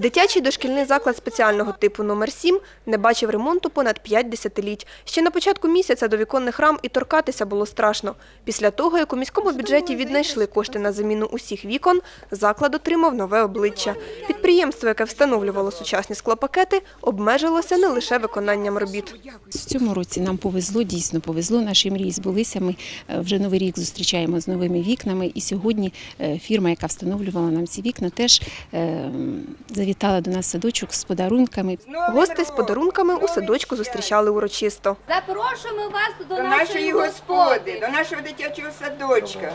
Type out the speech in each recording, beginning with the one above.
Дитячий дошкільний заклад спеціального типу номер 7 не бачив ремонту понад 5 десятиліть. Ще на початку місяця до віконних рам і торкатися було страшно. Після того, як у міському бюджеті віднайшли кошти на заміну усіх вікон, заклад отримав нове обличчя. Підприємство, яке встановлювало сучасні склопакети, обмежилося не лише виконанням робіт. В цьому році нам повезло, дійсно повезло. Наші мрії збулися. Ми е, вже новий рік зустрічаємо з новими вікнами. І сьогодні е, фірма, яка встановлювала нам ці вікна, теж е, завітала до нас садочок з подарунками. Гости з подарунками у садочку зустрічали урочисто. Запрошуємо вас до, до нашої господи, до нашого дитячого садочка.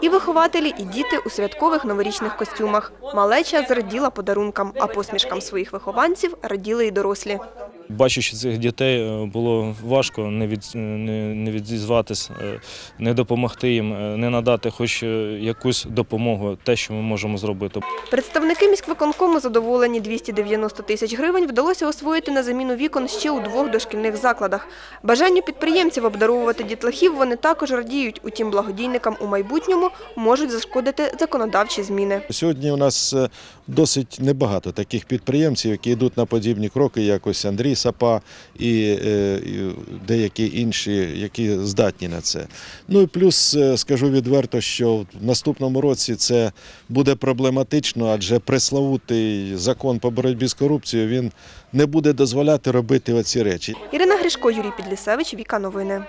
І вихователі, і діти у святкових новорічних костюмах. Малеча зраділа подарункам, а посмішкам своїх вихованців раділи і дорослі. Бачучи цих дітей, е, було важко не, від, не, не відізватись, е, не допомогти їм, е, не надати хоч е, якусь допомогу, те, що ми можемо зробити. Представники міськвиконкому задоволені 290 тисяч гривень вдалося освоїти на заміну вікон ще у двох дошкільних закладах. Бажанню підприємців обдаровувати дітлахів вони також радіють. Утім, благодійникам у майбутньому можуть зашкодити законодавчі зміни. Сьогодні у нас е, досить небагато таких підприємців, які йдуть на подібні кроки, як ось Андрій Сапа і, е, деякі інші, які здатні на це. Ну і плюс е, скажу відверто, що в наступному році це буде проблематично, адже пресловутий закон по боротьбі з корупцією він не буде дозволяти робити оці речі. Ірина Гришко, Юрій Підлісевич, Віка Новини.